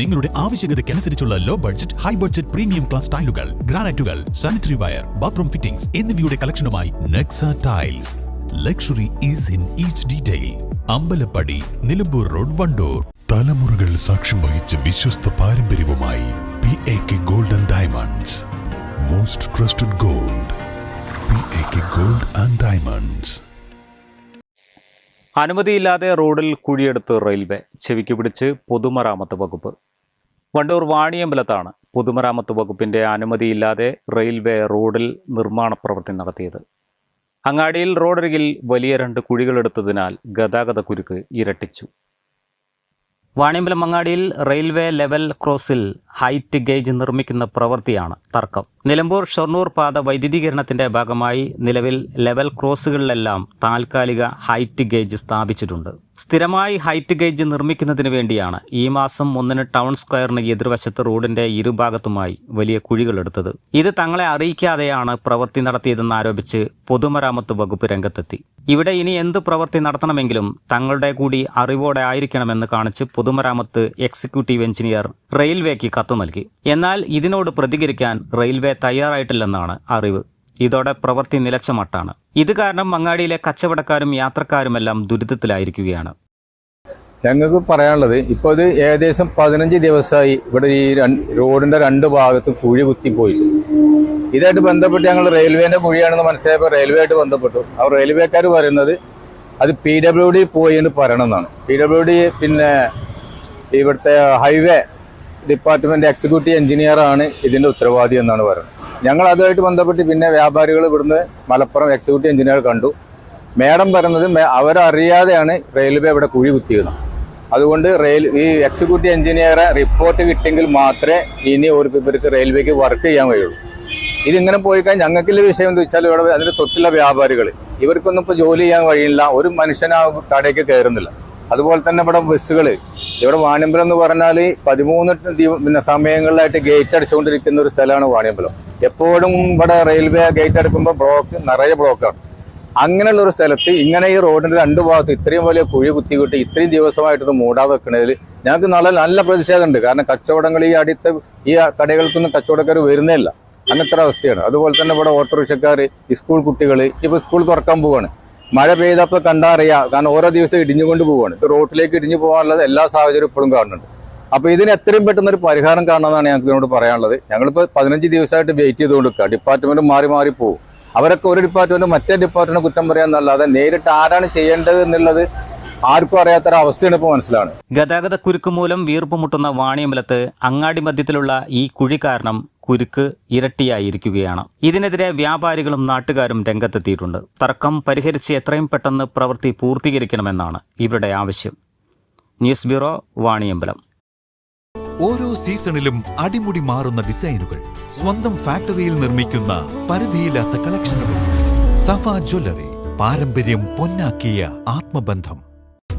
നിങ്ങളുടെ ആവശ്യകതയ്ക്കനുസരിച്ചുള്ള low budget high budget premium class ടൈലുകൾ ഗ്രാനൈറ്റുകൾ സാനിറ്ററി വയർ ബാത്റൂം ഫിറ്റിംഗ്സ് എന്നിവയുടെ കളക്ഷനുമായി Nexa tiles luxury is in each detail Ambalappadi Nilambur road Wandoor. തലമുറകൾ സാക്ഷ്യം വഹിച്ച വിശ്വസ്ത പാരമ്പര്യവുമായി P A K golden diamonds most trusted gold P A K gold and diamonds അനുമതിയില്ലാതെ റോഡിൽ കുഴിയെടുത്ത് റെയിൽവേ ചെവിക്ക് പിടിച്ച് പൊതുമരാമത്ത് വകുപ്പ്. വണ്ടൂർ വാണിയമ്പലത്താണ് പൊതുമരാമത്ത് വകുപ്പിന്റെ അനുമതിയില്ലാതെ റെയിൽവേ റോഡിൽ നിർമ്മാണ പ്രവൃത്തി നടത്തിയത്. അങ്ങാടിയിൽ റോഡരികിൽ വലിയ രണ്ട് കുഴികളെടുത്തതിനാൽ ഗതാഗത കുരുക്ക് ഇരട്ടിച്ചു. വാണിയമ്പലം അങ്ങാടിയിൽ റെയിൽവേ ലെവൽ ക്രോസിൽ ഹൈറ്റ് ഗേജ് നിർമ്മിക്കുന്ന പ്രവൃത്തിയാണ് തർക്കം. നിലമ്പൂർ ഷൊർണൂർ പാത വൈദ്യുതീകരണത്തിന്റെ ഭാഗമായി നിലവിൽ ലെവൽ ക്രോസുകളിലെല്ലാം താൽക്കാലിക ഹൈറ്റ് ഗേജ് സ്ഥാപിച്ചിട്ടുണ്ട്. സ്ഥിരമായി ഹൈറ്റ് ഗേജ് നിർമ്മിക്കുന്നതിന് വേണ്ടിയാണ് ഈ മാസം ഒന്നിന് ടൗൺ സ്ക്വയറിന് എതിർവശത്ത് റോഡിന്റെ ഇരുഭാഗത്തുമായി വലിയ കുഴികളെടുത്തത് ഇത് തങ്ങളെ അറിയിക്കാതെയാണ് പ്രവൃത്തി നടത്തിയതെന്ന് ആരോപിച്ച് പൊതുമരാമത്ത് വകുപ്പ് രംഗത്തെത്തി. ഇവിടെ ഇനി എന്ത് പ്രവൃത്തി നടത്തണമെങ്കിലും തങ്ങളുടെ കൂടി അറിവോടെ ആയിരിക്കണമെന്ന് കാണിച്ച് പൊതുമരാമത്ത് എക്സിക്യൂട്ടീവ് എഞ്ചിനീയർ റെയിൽവേക്ക് കത്ത് നൽകി. എന്നാൽ ഇതിനോട് പ്രതികരിക്കാൻ റെയിൽവേ തയ്യാറായിട്ടില്ലെന്നാണ് അറിവ്. ഇതോടെ പ്രവൃത്തി നിലച്ച മട്ടാണ്. ഇത് കാരണം മങ്ങാടിയിലെ കച്ചവടക്കാരും യാത്രക്കാരുമെല്ലാം ദുരിതത്തിലായിരിക്കുകയാണ്. ഞങ്ങൾക്ക് പറയാനുള്ളത് ഇപ്പോൾ ഇത് ഏകദേശം പതിനഞ്ച് ദിവസമായി ഇവിടെ ഈ റോഡിന്റെ രണ്ട് ഭാഗത്തും കുഴി കുത്തിപ്പോയി. ഇതായിട്ട് ബന്ധപ്പെട്ട് ഞങ്ങൾ റെയിൽവേന്റെ കുഴിയാണെന്ന് മനസ്സിലായപ്പോൾ റെയിൽവേ ആയിട്ട് ബന്ധപ്പെട്ടു. അവർ റെയിൽവേക്കാർ പറയുന്നത് അത് പി ഡബ്ല്യു ഡി പോയി എന്ന് പറയണമെന്നാണ്. പി ഡബ്ല്യു ഡി പിന്നെ ഇവിടുത്തെ ഹൈവേ ഡിപ്പാർട്ട്മെന്റ് എക്സിക്യൂട്ടീവ് എഞ്ചിനീയർ ആണ് ഇതിന്റെ ഉത്തരവാദി എന്നാണ് പറയുന്നത്. ഞങ്ങൾ അതുമായിട്ട് ബന്ധപ്പെട്ട് പിന്നെ വ്യാപാരികൾ ഇവിടുന്ന് മലപ്പുറം എക്സിക്യൂട്ടീവ് എഞ്ചിനീയർ കണ്ടു. മേഡം പറയുന്നത് അവരറിയാതെയാണ് റെയിൽവേ ഇവിടെ കുഴി കുത്തിയത്. അതുകൊണ്ട് റെയിൽ ഈ എക്സിക്യൂട്ടീവ് എഞ്ചിനീയറെ റിപ്പോർട്ട് കിട്ടിയെങ്കിൽ മാത്രമേ ഇനി ഒരു ഇവർക്ക് റെയിൽവേക്ക് വർക്ക് ചെയ്യാൻ കഴിയുള്ളൂ. ഇതിങ്ങനെ പോയി കഴിഞ്ഞാൽ ഞങ്ങൾക്കുള്ള വിഷയം എന്ന് വെച്ചാൽ ഇവിടെ അതിന്റെ തൊട്ടുള്ള വ്യാപാരികൾ. ഇവർക്കൊന്നും ഇപ്പോൾ ജോലി ചെയ്യാൻ കഴിയില്ല. ഒരു മനുഷ്യൻ ആ കടയ്ക്ക് കയറുന്നില്ല. അതുപോലെ തന്നെ ഇവിടെ ബസ്സുകൾ ഇവിടെ വാണിയമ്പലം എന്ന് പറഞ്ഞാൽ പതിമൂന്ന് പിന്നെ സമയങ്ങളിലായിട്ട് ഗേറ്റ് അടിച്ചുകൊണ്ടിരിക്കുന്ന ഒരു സ്ഥലമാണ് വാണിയമ്പലം. എപ്പോഴും ഇവിടെ റെയിൽവേ ഗേറ്റ് അടക്കുമ്പോൾ ബ്ലോക്ക് നിറയെ ബ്ലോക്കാണ് അങ്ങനെയുള്ള ഒരു സ്ഥലത്ത് ഇങ്ങനെ ഈ റോഡിന്റെ രണ്ട് ഭാഗത്ത് ഇത്രയും വലിയ കുഴി കുത്തിക്കിട്ട് ഇത്രയും ദിവസമായിട്ട് മൂടാ മൂടാതെ വെക്കണതിൽ ഞങ്ങൾക്ക് നല്ല നല്ല പ്രതിഷേധമുണ്ട് കാരണം കച്ചവടങ്ങൾ ഈ അടുത്ത ഈ കടകൾക്കൊന്നും കച്ചവടക്കാർ വരുന്നേ ഇല്ല. അങ്ങനത്തെ അവസ്ഥയാണ്. അതുപോലെ തന്നെ ഇവിടെ ഓട്ടോറിക്ഷക്കാർ സ്കൂൾ കുട്ടികൾ ഇപ്പൊ സ്കൂൾ തുറക്കാൻ പോവാണ്. മഴ പെയ്തപ്പോൾ കണ്ടറിയാം കാരണം ഓരോ ദിവസം ഇടിഞ്ഞുകൊണ്ട് പോവാണ്. ഇത് റോട്ടിലേക്ക് ഇടിഞ്ഞു പോകാനുള്ള എല്ലാ സാഹചര്യവും ഇപ്പോഴും കാണുന്നുണ്ട്. അപ്പോൾ ഇതിന് എത്രയും പെട്ടെന്ന് ഒരു പരിഹാരം കാണണമെന്നാണ് ഞങ്ങൾക്ക് ഇതിനോട് പറയാനുള്ളത്. ഞങ്ങളിപ്പോൾ പതിനഞ്ച് ദിവസമായിട്ട് വെയിറ്റ് ചെയ്ത് കൊടുക്കുക ഡിപ്പാർട്ട്മെന്റ് മാറി മാറി പോകും അവരൊക്കെ ഒരു ഡിപ്പാർട്ട്മെന്റ് മറ്റേ ഡിപ്പാർട്ട്മെന്റ് കുറ്റം പറയാമെന്നല്ലാതെ നേരിട്ട് ആരാണ് ചെയ്യേണ്ടത് എന്നുള്ളത് ആർക്കും അറിയാത്തൊരവസ്ഥയാണ് ഇപ്പോൾ മനസ്സിലാണ്. ഗതാഗത കുരുക്ക് മൂലം വീർപ്പുമുട്ടുന്ന വാണിയമ്പലത്ത് അങ്ങാടി മധ്യത്തിലുള്ള ഈ കുഴി കാരണം കുരുക്ക് ഇരട്ടിയായിരിക്കുകയാണ്. ഇതിനെതിരെ വ്യാപാരികളും നാട്ടുകാരും രംഗത്തെത്തിയിട്ടുണ്ട്. തർക്കം പരിഹരിച്ച് എത്രയും പെട്ടെന്ന് പ്രവൃത്തി പൂർത്തീകരിക്കണമെന്നാണ് ഇവരുടെ ആവശ്യം. News bureau Vaniyambalam. ഓരോ സീസണിലും അടിമുടി മാറുന്ന ഡിസൈനുകൾ സ്വന്തം ഫാക്ടറിയിൽ നിർമ്മിക്കുന്ന പരിധിയില്ലാത്ത കളക്ഷനുകൾ. സഫ ജ്വല്ലറി പാരമ്പര്യം പൊന്നാക്കിയ ആത്മബന്ധം.